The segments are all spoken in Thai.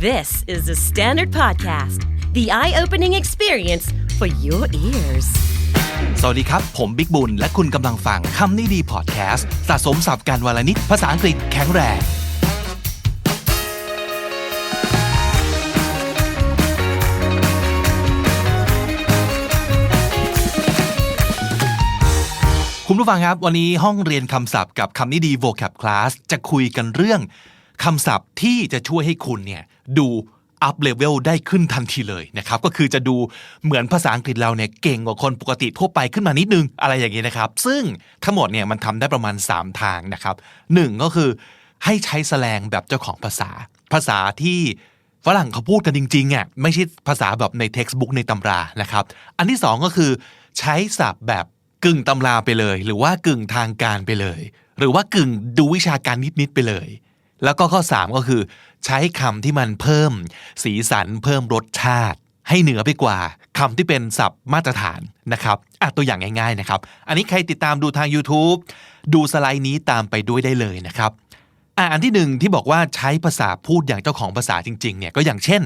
This is the Standard Podcast, the eye opening experience for your ears. สวัสดีครับ ผมบิ๊กบุญ และคุณกำลังฟังคำนี้ดีพอดแคสต์สะสมสับการวลนิดภาษาอังกฤษแข็งแรง คุณผู้ฟังครับ วันนี้ห้องเรียนคำศัพท์กับคำนี้ดี vocab class จะคุยกันเรื่องคำศัพท์ที่จะช่วยให้คุณเนี่ย ดูอัพเลเวลได้ขึ้นทันทีเลยนะครับ ก็คือจะดูเหมือนภาษาอังกฤษเราเนี่ยเก่งกว่าคนปกติทั่วไปขึ้นมานิดนึงอะไรอย่างนี้นะครับ ซึ่งทั้งหมดเนี่ยมันทำได้ประมาณ 3 ทางนะครับหนึ่งก็คือให้ใช้แสลงแบบเจ้าของภาษา ภาษาที่ฝรั่งเขาพูดกันจริงๆอะไม่ใช่ภาษาแบบในเท็กซ์บุ๊กในตำรานะครับ อันที่สองก็คือ ใช้ศัพท์แบบกึ่งตำราไปเลย หรือว่ากึ่งทางการไปเลย หรือว่ากึ่งดูวิชาการนิดๆไปเลย แล้วก็ข้อ 3 ก็คือ ใช้คำที่มันเพิ่ม สีสันเพิ่มรสชาติ ให้เหนือไปกว่าคำที่เป็นศัพท์มาตรฐานนะครับอะตัวอย่างง่ายๆนะครับ อันนี้ใครติดตามดูทาง YouTube ดูสไลด์นี้ตามไปด้วยได้เลยนะครับอะอันที่หนึ่งที่บอกว่าใช้ภาษาพูดอย่างเจ้าของภาษาจริงๆเนี่ยก็อย่างเช่น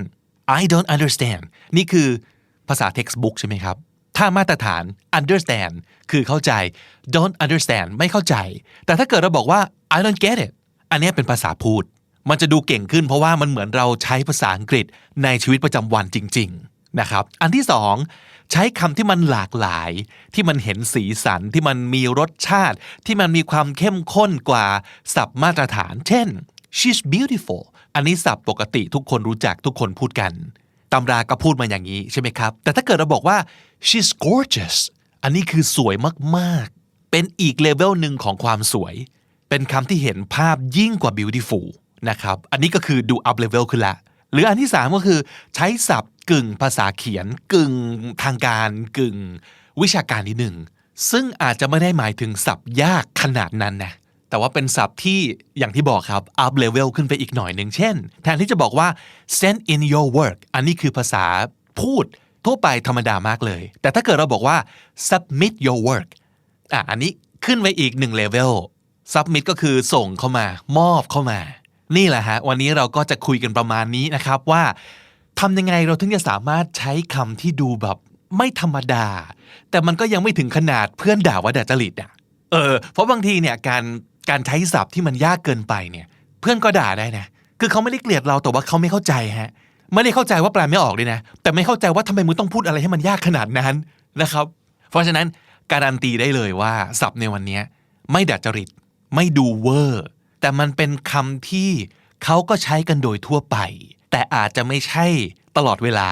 I don't understand นี่คือภาษา textbook ใช่ไหมครับ ถ้ามาตรฐาน understand คือเข้าใจ don't understand ไม่เข้าใจ แต่ถ้าเกิดเราบอกว่า I don't get it อันนี้เป็นภาษาพูด มันจะดูเก่งขึ้นเพราะว่ามันเหมือนเราใช้ภาษาอังกฤษในชีวิตประจำวันจริง ๆนะครับ อันที่สองใช้คำที่มันหลากหลาย ที่มันเห็นสีสันที่มันมีรสชาติ ที่มันมีความเข้มข้นกว่าศัพท์มาตรฐาน เช่น she's beautiful อันนี้ศัพท์ปกติทุกคนรู้จักทุกคนพูดกันตำราก็พูดมาอย่างนี้ใช่ไหมครับ แต่ถ้าเกิดเราบอกว่า she's gorgeous อันนี้คือสวยมากๆ เป็นอีกเลเวลหนึ่งของความสวย เป็นคำที่เห็นภาพยิ่งกว่า beautiful นะครับ อันนี้ก็คือดู up level ขึ้นละ หรืออันที่ 3 ก็คือใช้ศัพท์กึ่งภาษาเขียน กึ่งทางการกึ่งวิชาการนิดหนึ่ง ซึ่งอาจจะไม่ได้หมายถึงศัพท์ยากขนาดนั้นนะแต่ว่าเป็นศัพท์ที่อย่างที่บอกครับ up level ขึ้นไปอีกหน่อยหนึ่งเช่น แทนที่จะบอกว่า send in your work อันนี้คือภาษาพูดทั่วไปธรรมดามากเลย แต่ถ้าเกิดเราบอกว่า submit your work อะอันนี้ขึ้นไปอีกหนึ่งเลเวล submit ก็คือส่งเข้ามามอบเข้ามา นี่แหละฮะ วันนี้เราก็จะคุยกันประมาณนี้นะครับว่าทำยังไงเราถึงจะสามารถใช้คำที่ดูแบบไม่ธรรมดา แต่มันก็ยังไม่ถึงขนาดเพื่อนด่าว่าด่าจริตอะเออเพราะบางทีเนี่ยการการใช้ศัพท์ที่มันยากเกินไปเนี่ย เพื่อนก็ด่าได้นะ คือเขาไม่ได้เกลียดเราแต่ว่าเขาไม่เข้าใจฮะไม่ได้เข้าใจว่าแปลไม่ออกเลยนะ แต่ไม่เข้าใจว่าทำไมมึงต้องพูดอะไรให้มันยากขนาดนั้นนะครับ เพราะฉะนั้นการันตีได้เลยว่าศัพท์ในวันนี้ไม่ดัดจริต ไม่ดูเวอร์ แต่มันเป็นคำที่เขาก็ใช้กันโดยทั่วไป แต่อาจจะไม่ใช่ตลอดเวลา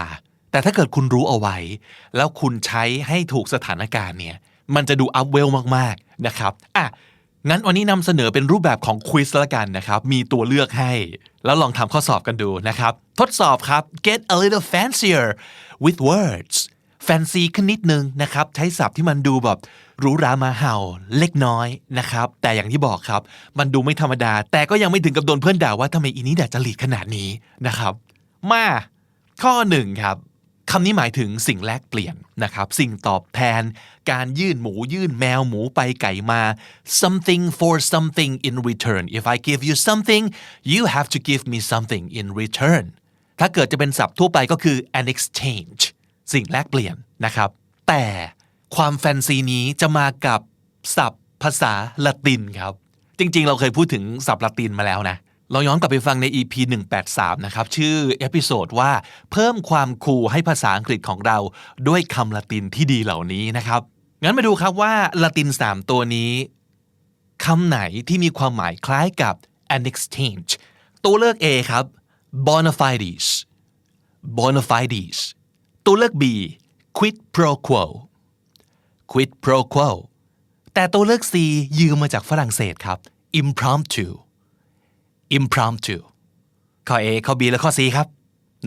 แต่ถ้าเกิดคุณรู้เอาไว้ แล้วคุณใช้ให้ถูกสถานการณ์เนี่ยมันจะดูอัพเวลมากๆนะครับอะงั้นวันนี้นำเสนอเป็นรูปแบบของควิสละกันนะครับ มีตัวเลือกให้ แล้วลองทำข้อสอบกันดูนะครับ ทดสอบครับ get a little fancier with words fancy ขึ้นนิดนึงนะครับใช้ศัพท์ที่มันดูแบบหรูหรามาเห่าเล็กน้อยนะครับแต่อย่างที่บอกครับ มันดูไม่ธรรมดา แต่ก็ยังไม่ถึงกับโดนเพื่อนด่าว่าทำไมอีนี้ด่าจริตขนาดนี้นะครับ มาข้อหนึ่งครับคำนี้หมายถึงสิ่งแลกเปลี่ยนนะครับ สิ่งตอบแทน การยื่นหมูยื่นแมวหมูไปไก่มา something for something in return if I give you something you have to give me something in return ถ้าเกิดจะเป็นศัพท์ทั่วไปก็คือ an exchange สิ่งแลกเปลี่ยนนะครับ แต่ความแฟนซีนี้จะมากับศัพท์ภาษาละตินครับ จริงๆ เราเคยพูดถึงศัพท์ละตินมาแล้วนะ เราย้อนกลับไปฟังใน EP 183 นะครับ ชื่อเอพิโซดว่าเพิ่มความคูลให้ภาษาอังกฤษของเราด้วยคำละตินที่ดีเหล่านี้นะครับ งั้นมาดูครับว่าละติน 3 ตัวนี้คำไหนที่มีความหมายคล้ายกับ an exchange ตัวเลือก A ครับ bona fides bona fides ตัวเลือก B quid pro quo quid pro quo แต่ตัวเลือก C ยืมมาจากฝรั่งเศสครับ impromptu impromptu ข้อ A ข้อ B และข้อ C ครับ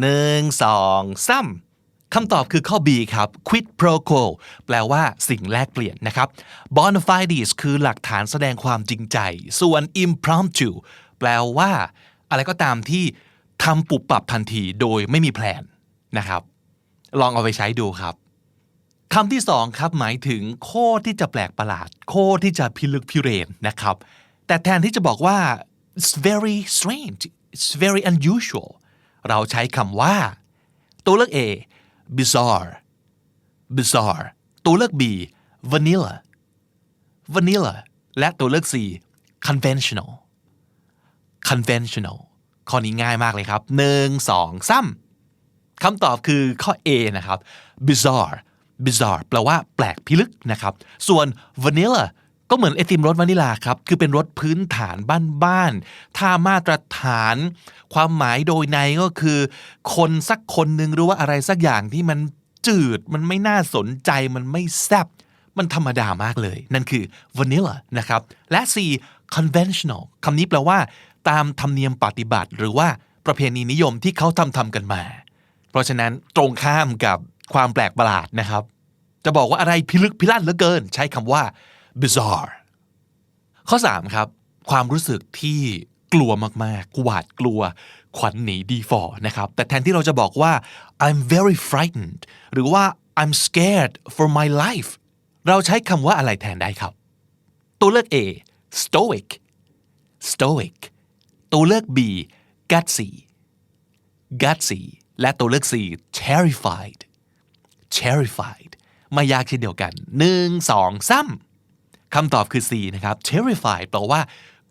หนึ่งสองสามคำตอบคือข้อ B ครับ quid pro quo แปลว่าสิ่งแลกเปลี่ยนนะครับ bona fides คือหลักฐานแสดงความจริงใจ ส่วน impromptu แปลว่า อะไรก็ตามที่ทำปุบปรับทันทีโดยไม่มีแพลนนะครับ ลองเอาไปใช้ดูครับคำที่สองครับหมายถึงโคตรที่จะแปลกประหลาด โคตรที่จะพิลึกพิเรนนะครับ แต่แทนที่จะบอกว่า it's very strange it's very unusual เราใช้คำว่า ตัวเลือก A bizarre bizarre ตัวเลือก B vanilla vanilla และตัวเลือก C conventional conventional ข้อนี้ง่ายมากเลยครับหนึ่งสองสาม คำตอบคือข้อ A นะครับ bizarre bizarre แปลว่าแปลกพิลึกนะครับ ส่วน vanilla ก็เหมือนไอติมรสวานิลาครับ คือเป็นรสพื้นฐานบ้านๆ ถ้ามาตรฐาน ความหมายโดยในก็คือ คนสักคนหนึ่งหรือว่าอะไรสักอย่างที่มันจืด มันไม่น่าสนใจ มันไม่แซ่บมันธรรมดามากเลย นั่นคือ vanilla นะครับ และ C conventional คำนี้แปลว่า ตามธรรมเนียมปฏิบัติ หรือว่าประเพณีนิยมที่เขาทำทำกันมา เพราะฉะนั้นตรงข้ามกับความแปลกประหลาดนะครับ จะบอกว่าอะไรพิลึกพิลั่นเหลือเกิน ใช้คำว่า bizarre ข้อ 3 ครับ ความรู้สึกที่กลัวมากๆ หวาดกลัว ขวัญหนีดีฟอนะครับ แต่แทนที่เราจะบอกว่า I'm very frightened หรือว่า I'm scared for my life เราใช้คำว่าอะไรแทนได้ครับ ตัวเลือก A stoic stoic ตัวเลือก B gutsy gutsy และตัวเลือก C terrified terrified ไม่ยากเช่นเดียวกันหนึ่งสองสามคำตอบคือ C นะครับ terrified แปลว่า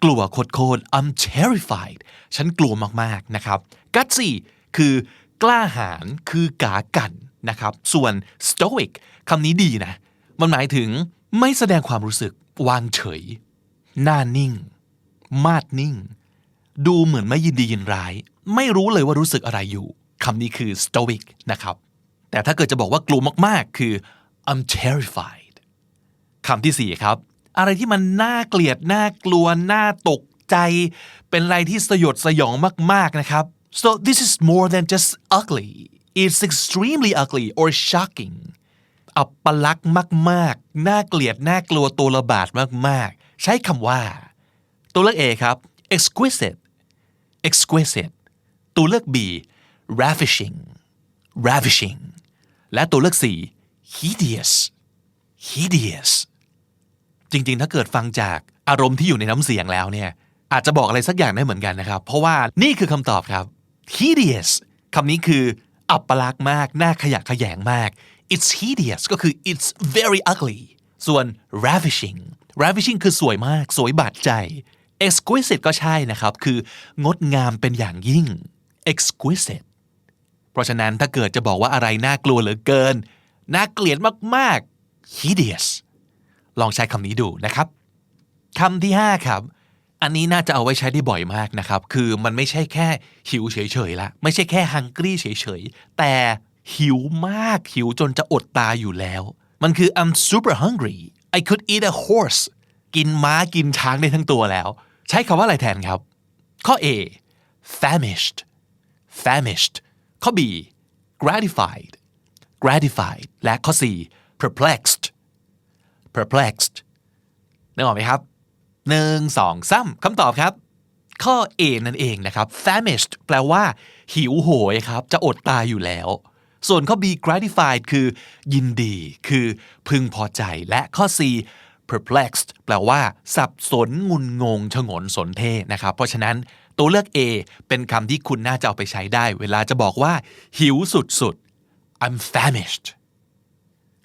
กลัวโคตร I'm terrified ฉันกลัวมากๆนะครับ gutsy คือกล้าหาญคือกากันนะครับ ส่วน stoic คำนี้ดีนะ มันหมายถึงไม่แสดงความรู้สึกวางเฉย หน้านิ่ง มาดนิ่ง ดูเหมือนไม่ยินดียินร้าย ไม่รู้เลยว่ารู้สึกอะไรอยู่ คำนี้คือ stoic นะครับ แต่ถ้าเกิดจะบอกว่ากลัวมากๆ คือ I'm terrified คำที่สี่ครับ อะไรที่มันน่าเกลียด น่ากลัว น่าตกใจ เป็นอะไรที่สยดสยองมากๆนะครับ so this is more than just ugly it's extremely ugly or shocking อัปลักษณ์มากๆ น่าเกลียด น่ากลัวตัวระบาดมากๆ ใช้คำว่า ตัวเลือก A ครับ exquisite exquisite ตัวเลือก B ravishing ravishing และตัวเลือก C hideous hideous จริงๆ ถ้าเกิดฟังจากอารมณ์ที่อยู่ในน้ำเสียงแล้วเนี่ย อาจจะบอกอะไรสักอย่างได้เหมือนกันนะครับ เพราะว่านี่คือคำตอบครับ hideous คำนี้คือ อัปลักษณ์มาก น่าขยะแขยงมาก it's hideous ก็คือ it's very ugly ส่วน ravishing ravishing คือสวยมาก สวยบาดใจ exquisite ก็ใช่นะครับ คืองดงามเป็นอย่างยิ่ง exquisite ราะฉะนั้นถ้าเกิดจะบอกว่าอะไรน่ากลัวเหลือเกิน น่าเกลียดมากๆ hideous ลองใช้คำนี้ดูนะครับคำที่ 5 ครับ อันนี้น่าจะเอาไว้ใช้ได้บ่อยมากนะครับ คือมันไม่ใช่แค่หิวเฉยๆละ ไม่ใช่แค่ hungry เฉยๆ แต่หิวมากหิวจนจะอดตายอยู่แล้ว มันคือ I'm super hungry I could eat a horse กินม้ากินช้างได้ทั้งตัวแล้ว ใช้คำว่าอะไรแทนครับ ข้อ A famished famished ข้อ B gratified gratified และข้อ C perplexed perplexed นึกออกไหมครับหนึ่งสองสามคำตอบครับ ข้อ A นั่นเองนะครับ famished แปลว่า หิวโหยครับ จะอดตายอยู่แล้ว ส่วนข้อ B gratified คือ ยินดี คือ พึงพอใจ และข้อ C perplexed แปลว่า สับสนงุนงงชงนสนเทนะครับ เพราะฉะนั้น ตัวเลือก A เป็นคำที่คุณน่าจะเอาไปใช้ได้ เวลาจะบอกว่า หิวสุดๆ I'm famished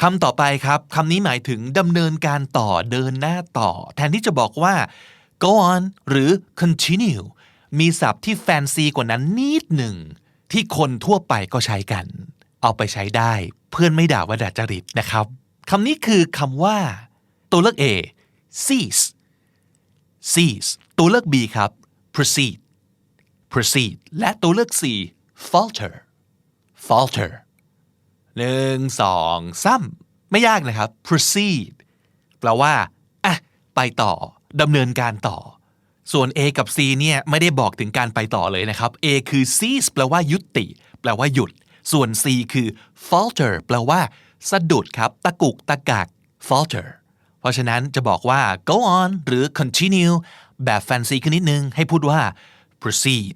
คำต่อไปครับคำนี้หมายถึงดำเนินการต่อเดินหน้าต่อ แทนที่จะบอกว่า go on หรือ continue มีศัพท์ที่แฟนซีกว่านั้นนิดหนึ่ง ที่คนทั่วไปก็ใช้กัน เอาไปใช้ได้ เพื่อนไม่ด่าว่าด่าจริตนะครับคำนี้คือคำว่า ตัวเลือก A cease cease ตัวเลือก B ครับ proceed proceed และตัวเลือก C falter falter หนึ่งสองสามไม่ยากนะครับ proceed แปลว่าอะไปต่อดำเนินการต่อ ส่วน A กับ C เนี่ยไม่ได้บอกถึงการไปต่อเลยนะครับ A คือ cease แปลว่ายุติ แปลว่าหยุด ส่วน C คือ falter แปลว่า สะดุดครับ ตะกุกตะกัก falter เพราะฉะนั้นจะบอกว่า go on หรือ continue แบบแฟนซีขึ้นนิดนึง ให้พูดว่า proceed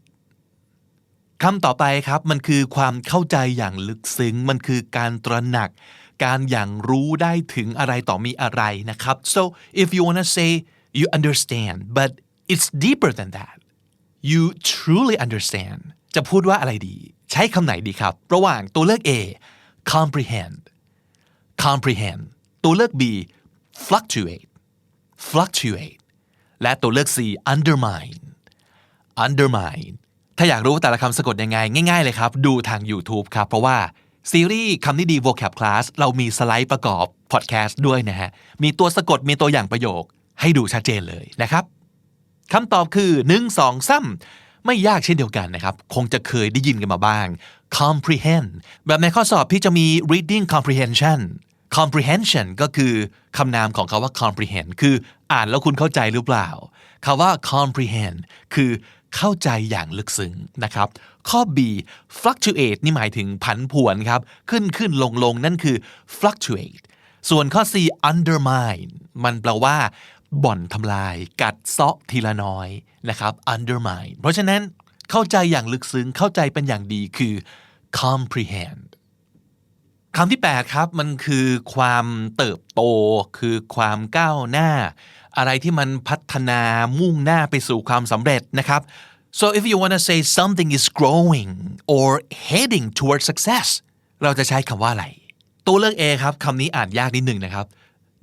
คำต่อไปครับมันคือความเข้าใจอย่างลึกซึ้ง มันคือการตระหนัก การอย่างรู้ได้ถึงอะไรต่อมีอะไรนะครับ so if you wanna say you understand but it's deeper than that you truly understand จจะพูดว่าอะไรดี ใช้คำไหนดีครับ ระหว่างตัวเลือก A comprehend comprehend ตัวเลือก B fluctuate fluctuate และตัวเลือก C undermine undermine ถ้าอยากรู้แต่ละคำสะกดยังไง ง่าย ๆ เลยครับ ดูทาง YouTube ครับ เพราะว่า ซีรีส์คำนี้ดี vocab class เรามีสไลด์ประกอบ podcast ด้วยนะฮะ มีตัวสะกดมีตัวอย่างประโยค ให้ดูชัดเจนเลยนะครับคำตอบคือ 1 2 3ไม่ยากเช่นเดียวกันนะครับ คงจะเคยได้ยินกันมาบ้าง comprehend แบบในข้อสอบพี่จะมี reading comprehension comprehension ก็คือคำนามของคาว่า comprehend คืออ่านแล้วคุณเข้าใจหรือเปล่าคาว่า comprehend คือ เข้าใจอย่างลึกซึ้งนะครับ ข้อ B fluctuate นี่หมายถึงผันผวนครับ ขึ้นขึ้นลงลงนั่นคือ fluctuate ส่วนข้อ C undermine มันแปลว่า บ่อนทำลาย กัดเซาะทีละน้อยนะครับ undermine เพราะฉะนั้นเข้าใจอย่างลึกซึ้งเข้าใจเป็นอย่างดีคือ comprehend คำที่ 8 ครับมันคือความเติบโต คือความก้าวหน้า อะไรที่มันพัฒนามุ่งหน้าไปสู่ความสำเร็จนะครับ so if you want to say something is growing or heading towards success เราจะใช้คำว่าอะไร ตัวเลือก A ครับคำนี้อ่านยากนิดหนึ่งนะครับ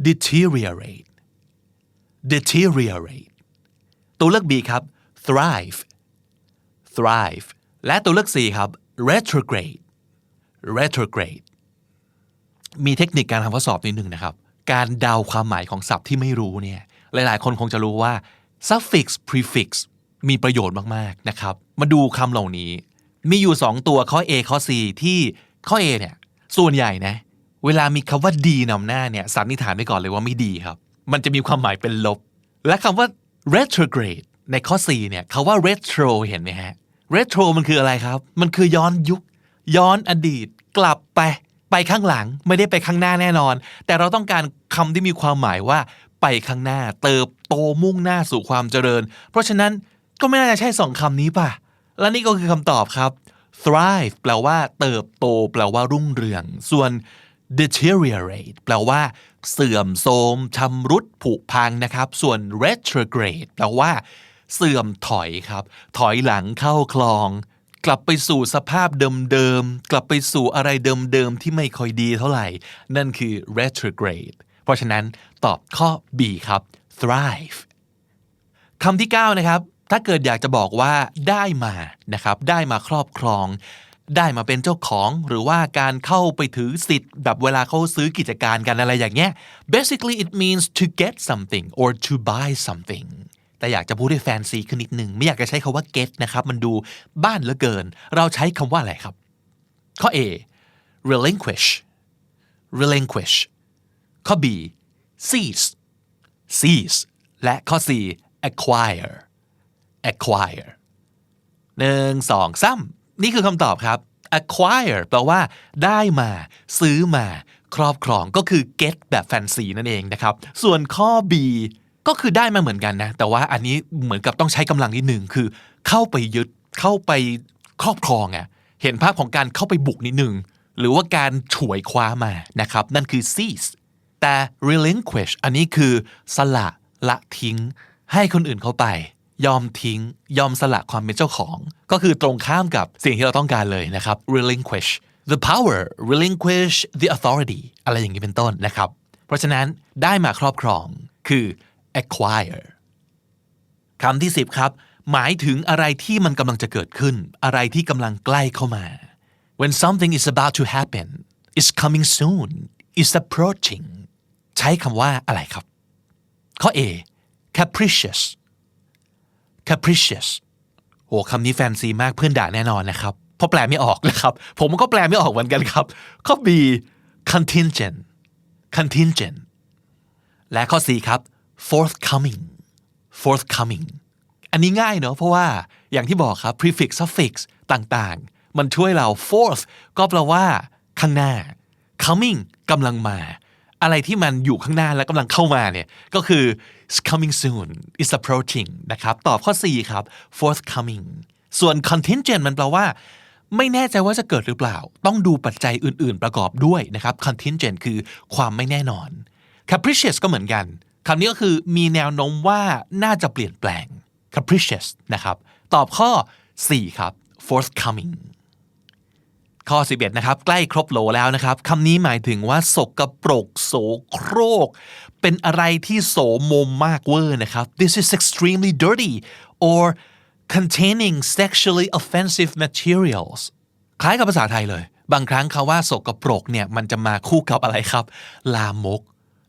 deteriorate deteriorate ตัวเลือก B ครับ thrive thrive และตัวเลือก C ครับ retrograde retrograde มีเทคนิคการทำข้อสอบนิดหนึ่งนะครับ การเดาความหมายของศัพท์ที่ไม่รู้เนี่ย หลายๆ คนคงจะรู้ว่า suffix prefix มีประโยชน์มาก ๆ นะครับ มาดูคำเหล่านี้ มีอยู่ 2 ตัวข้อ A ข้อ C ที่ข้อ A เนี่ย ส่วนใหญ่นะ เวลามีคำว่าดีนำหน้าเนี่ยสันนิษฐานไปก่อนเลยว่าไม่ดีครับ มันจะมีความหมายเป็นลบ และคำว่า retrograde ในข้อ C เนี่ยคาว่า retro เห็นไหมฮะ retro มันคืออะไรครับ มันคือย้อนยุค ย้อนอดีต กลับไป ไปข้างหลังไม่ได้ไปข้างหน้าแน่นอน แต่เราต้องการคำที่มีความหมายว่า ไปข้างหน้า เติบโตมุ่งหน้าสู่ความเจริญ เพราะฉะนั้นก็ไม่น่าจะใช่สองคำนี้ป่ะ และนี่ก็คือคำตอบครับ thrive แปลว่าเติบโต แปลว่ารุ่งเรือง ส่วน deteriorate แปลว่า เสื่อมโทรมชำรุดผุพังนะครับ ส่วน retrograde แปลว่า เสื่อมถอยครับ ถอยหลังเข้าคลอง กลับไปสู่สภาพเดิมๆ กลับไปสู่อะไรเดิมๆ ที่ไม่ค่อยดีเท่าไหร่ นั่นคือ retrograde เพราะฉะนั้นตอบข้อ B ครับ thrive คำที่ 9 นะครับ ถ้าเกิดอยากจะบอกว่าได้มานะครับ ได้มาครอบครอง ได้มาเป็นเจ้าของ หรือว่าการเข้าไปถือสิทธิ์ แบบเวลาเขาซื้อกิจการกันอะไรอย่างเงี้ย basically it means to get something or to buy something แต่อยากจะพูดให้แฟนซีขึ้นนิดหนึ่งไม่อยากจะใช้คาว่า get นะครับ มันดูบ้านเหลือเกิน เราใช้คำว่าอะไรครับ ข้อ A relinquish relinquish ข้อ B seize seize และข้อ C acquire acquire หนึ่งสองสามนี่คือคำตอบครับ acquire แปลว่า ได้มา ซื้อมา ครอบครองก็คือ get แบบแฟนซีนั่นเองนะครับ ส่วนข้อ B ก็คือได้มาเหมือนกันนะ แต่ว่าอันนี้เหมือนกับต้องใช้กำลังนิดหนึ่งคือ เข้าไปยึดเข้าไปครอบครองอะ่ะเห็นภาพของการเข้าไปบุกนิดหนึ่งหรือว่าการฉวยคว้ามานะครับ นั่นคือ seize แต่ relinquish อันนี้คือสละละทิ้ง ให้คนอื่นเข้าไป ยอมทิ้ง ยอมสละความเป็นเจ้าของ ก็คือตรงข้ามกับสิ่งที่เราต้องการเลยนะครับ relinquish the power relinquish the authority อะไรอย่างนี้เป็นต้นนะครับ เพราะฉะนั้นได้มาครอบครองคือ acquire คำที่ 10 ครับ หมายถึงอะไรที่มันกำลังจะเกิดขึ้น อะไรที่กำลังใกล้เข้ามา when something is about to happen is coming soon is approaching ใช้คำว่าอะไรครับ ข้อ A capricious capricious โหคำนี้แฟนซีมากเพื่อนด่าแน่นอนนะครับเพราะแปลไม่ออกนะครับ ผมก็แปลไม่ออกเหมือนกันครับ ข้อ B contingent contingent และข้อ C ครับ forthcoming forthcoming อันนี้ง่ายเนอะเพราะว่าอย่างที่บอกครับ prefix suffix ต่างๆ มันช่วยเรา forth ก็แปลว่า ข้างหน้า coming กำลังมา อะไรที่มันอยู่ข้างหน้าและกำลังเข้ามาเนี่ยก็คือ coming soon is approaching นะครับตอบข้อ 4 ครับ forthcoming ส่วน contingent มันแปลว่า ไม่แน่ใจว่าจะเกิดหรือเปล่า ต้องดูปัจจัยอื่น ๆ ประกอบด้วยนะครับ contingent คือความไม่แน่นอน capricious ก็เหมือนกัน คำนี้ก็คือมีแนวโน้มว่าน่าจะเปลี่ยนแปลง capricious นะครับ ตอบข้อ 4 ครับ forthcoming ข้อ 11 นะครับ ใกล้ครบโหลแล้วนะครับคำนี้หมายถึงว่าสกปรกโสโครก เป็นอะไรที่โสมมมากเวอร์นะครับ this is extremely dirty or containing sexually offensive materials คล้ายกับภาษาไทยเลย บางครั้งคาว่าสกปรกเนี่ยมันจะมาคู่กับอะไรครับ ลามก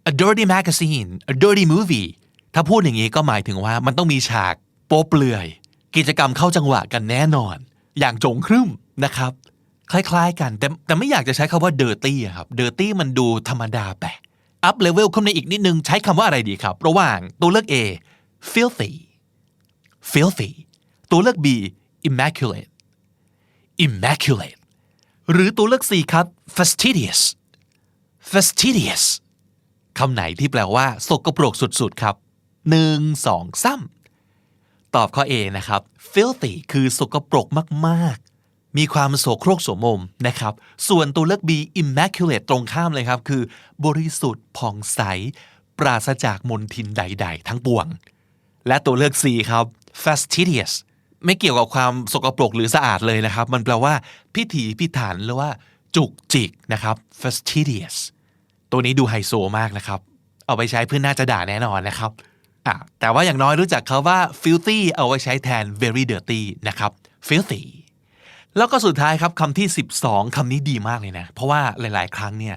a dirty magazine a dirty movie ถ้าพูดอย่างนี้ก็หมายถึงว่ามันต้องมีฉากโป๊เปลือย กิจกรรมเข้าจังหวะกันแน่นอน อย่างจงครึ่มนะครับ คล้ายๆกัน แต่แต่ไม่อยากจะใช้คำว่า dirty ครับ dirty มันดูธรรมดาไป up level ขึ้นในอีกนิดนึง ใช้คำว่าอะไรดีครับ ระหว่างตัวเลือก A filthy filthy ตัวเลือก B immaculate immaculate หรือตัวเลือก C ครับ fastidious fastidious คำไหนที่แปลว่าสกปรกสุดๆครับหนึ่งสองสามตอบข้อ A นะครับ filthy คือสกปรกมากๆ มีความโสโครกโสมมนะครับ ส่วนตัวเลือก B immaculate ตรงข้ามเลยครับ คือ บริสุทธิ์ผ่องใส ปราศจากมลทินใด ๆ ทั้งปวง และตัวเลือก C ครับ fastidious ไม่เกี่ยวกับความสกปรกหรือสะอาดเลยนะครับ มันแปลว่า พิถีพิถันหรือว่า จุกจิกนะครับ fastidious ตัวนี้ดูไฮโซมากนะครับ เอาไปใช้เพื่อนน่าจะด่าแน่นอนนะครับอะแต่ว่าอย่างน้อยรู้จักเขาว่า filthy เอาไว้ใช้แทน very dirty นะครับ filthy แล้วก็สุดท้ายครับคำที่ 12คำนี้ดีมากเลยนะ เพราะว่าหลาย ๆ ครั้งเนี่ย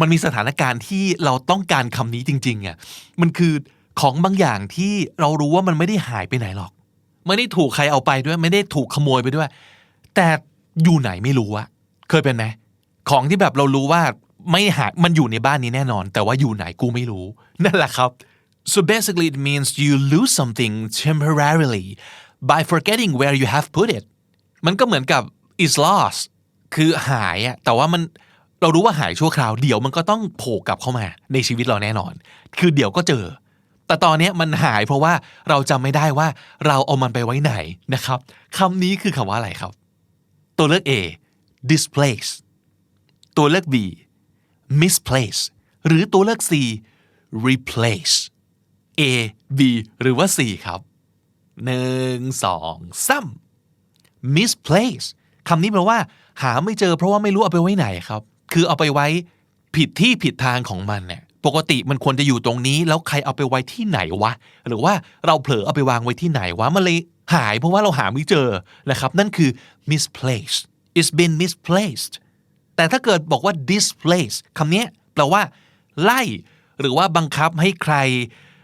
มันมีสถานการณ์ที่เราต้องการคำนี้จริงๆอะมันคือของบางอย่างที่เรารู้ว่ามันไม่ได้หายไปไหนหรอก ไม่ได้ถูกใครเอาไปด้วย ไม่ได้ถูกขโมยไปด้วย แต่อยู่ไหนไม่รู้อะเคยเป็นไหมของที่แบบเรารู้ว่า ไม่หายมันอยู่ในบ้านนี้แน่นอน แต่ว่าอยู่ไหนกูไม่รู้ นั่นแหละครับ so basically it means you lose something temporarily by forgetting where you have put it มันก็เหมือนกับ is lost คือหายอะแต่ว่ามันเรารู้ว่าหายชั่วคราวเดี๋ยวมันก็ต้องโผล่กลับเข้ามาในชีวิตเราแน่นอน คือเดี๋ยวก็เจอ แต่ตอนนี้มันหายเพราะว่าเราจำไม่ได้ว่าเราเอามันไปไว้ไหนนะครับคำนี้คือคำว่าอะไรครับ ตัวเลือก A displace ตัวเลือก B misplace หรือตัวเลือก C replace A B หรือว่า C ครับหนึ่งสองสาม misplace คำนี้แปลว่า หาไม่เจอเพราะว่าไม่รู้เอาไปไว้ไหนครับ คือเอาไปไว้ผิดที่ผิดทางของมันเนี่ยปกติมันควรจะอยู่ตรงนี้ แล้วใครเอาไปไว้ที่ไหนวะ หรือว่าเราเผลอเอาไปวางไว้ที่ไหนวะ มันเลยหายเพราะว่าเราหาไม่เจอนะครับ นั่นคือ misplaced it's been misplaced แต่ถ้าเกิดบอกว่า displace คำนี้แปลว่าไล่ หรือว่าบังคับให้ใคร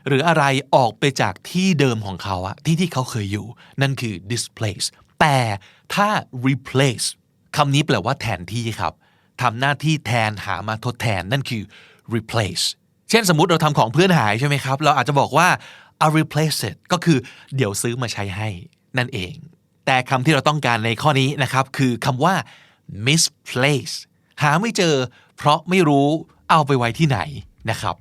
หรืออะไรออกไปจากที่เดิมของเขาอะที่ที่เขาเคยอยู่ นั่นคือ displace แต่ถ้า replace คำนี้แปลว่าแทนที่ครับทำหน้าที่แทนหามาทดแทนนั่นคือ replace เช่นสมมติเราทำของเพื่อนหายใช่ไหมครับ เราอาจจะบอกว่า I replace it ก็คือเดี๋ยวซื้อมาใช้ให้นั่นเอง แต่คำที่เราต้องการในข้อนี้นะครับ คือคำว่า misplaced หาไม่เจอ เพราะไม่รู้เอาไปไว้ที่ไหนนะครับ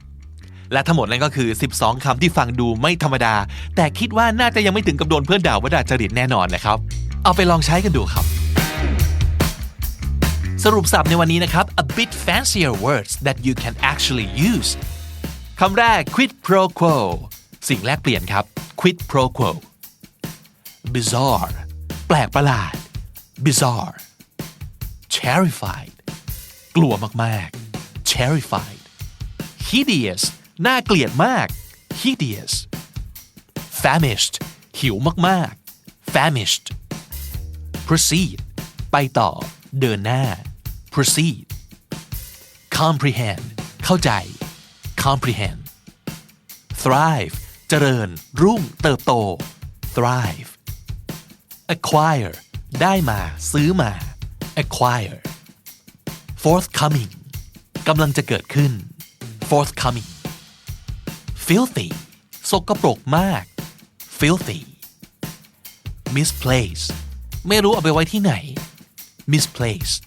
และทั้งหมดนั้นก็คือ 12คำที่ฟังดูไม่ธรรมดา แต่คิดว่าน่าจะยังไม่ถึงกับโดนเพื่อนด่าว่าด่าจริตแน่นอนนะครับ เอาไปลองใช้กันดูครับ สรุปสับในวันนี้นะครับ a bit fancier words that you can actually use คำแรก quid pro quo สิ่งแลกเปลี่ยนครับ quid pro quo bizarre แปลกประหลาด bizarre terrified กลัวมากๆ terrified hideous น่าเกลียดมาก hideous famished หิวมากๆ famished proceed ไปต่อ เดินหน้า proceed comprehend เข้าใจ comprehend thrive เจริญ รุ่ง เติบโต thrive acquire ได้มา ซื้อมา acquire forthcoming กำลังจะเกิดขึ้น forthcoming filthy สกปรกมาก filthy misplaced ไม่รู้เอาไปไว้ที่ไหน misplaced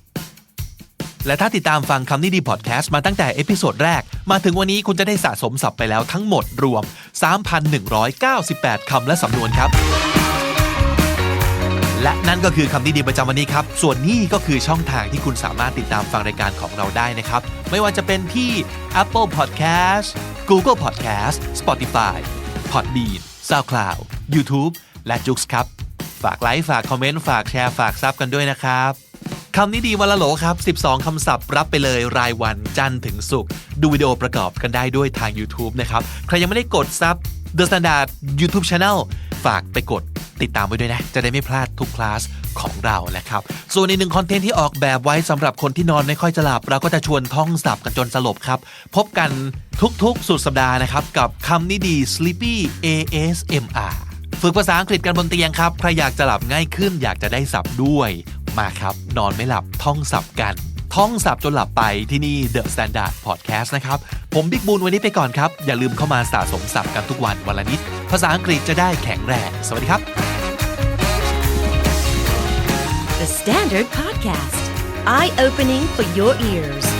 และถ้าติดตามฟังคำนี้ดีพอดแคสต์มาตั้งแต่เอพิโซดแรก มาถึงวันนี้คุณจะได้สะสมศัพท์ไปแล้วทั้งหมดรวม 3,198 คำและสำนวนครับ และนั่นก็คือคำนี้ดีประจำวันนี้ครับ ส่วนนี้ก็คือช่องทางที่คุณสามารถติดตามฟังรายการของเราได้นะครับ ไม่ว่าจะเป็นที่ Apple Podcast Google Podcast Spotify Podbean SoundCloud YouTube และ j o o x ครับ ฝากไลค์ฝากคอมเมนต์ฝากแชร์ฝากซับกันด้วยนะครับคำนี้ดีวันละโหลครับ 12 คำศัพท์รับไปเลยรายวันจันทร์ถึงศุกร์ดูวิดีโอประกอบกันได้ด้วยทาง YouTube นะครับ ใครยังไม่ได้กดซับ The Standard YouTube Channel ฝากไปกดติดตามไว้ด้วยนะ จะได้ไม่พลาดทุกคลาสของเรานะครับ ส่วนอีกหนึ่งคอนเทนต์ที่ออกแบบไว้สำหรับคนที่นอนไม่ค่อยจะหลับ เราก็จะชวนท่องศัพท์กันจนสลบครับ พบกันทุกๆ สุดสัปดาห์นะครับ กับคำนี้ดี Sleepy ASMR ฝึกภาษาอังกฤษกันบนเตียงครับ ใครอยากจะหลับง่ายขึ้น อยากจะได้ศัพท์ด้วย มาครับ นอนไม่หลับท่องศัพท์กัน ท่องสับจนหลับไปที่นี่ The Standard Podcast นะครับ ผมบิ๊กบูลวันนี้ไปก่อนครับ อย่าลืมเข้ามาสะสมสับกันทุกวันวันละนิด ภาษาอังกฤษจะได้แข็งแรง สวัสดีครับ The Standard Podcast, eye opening for your ears.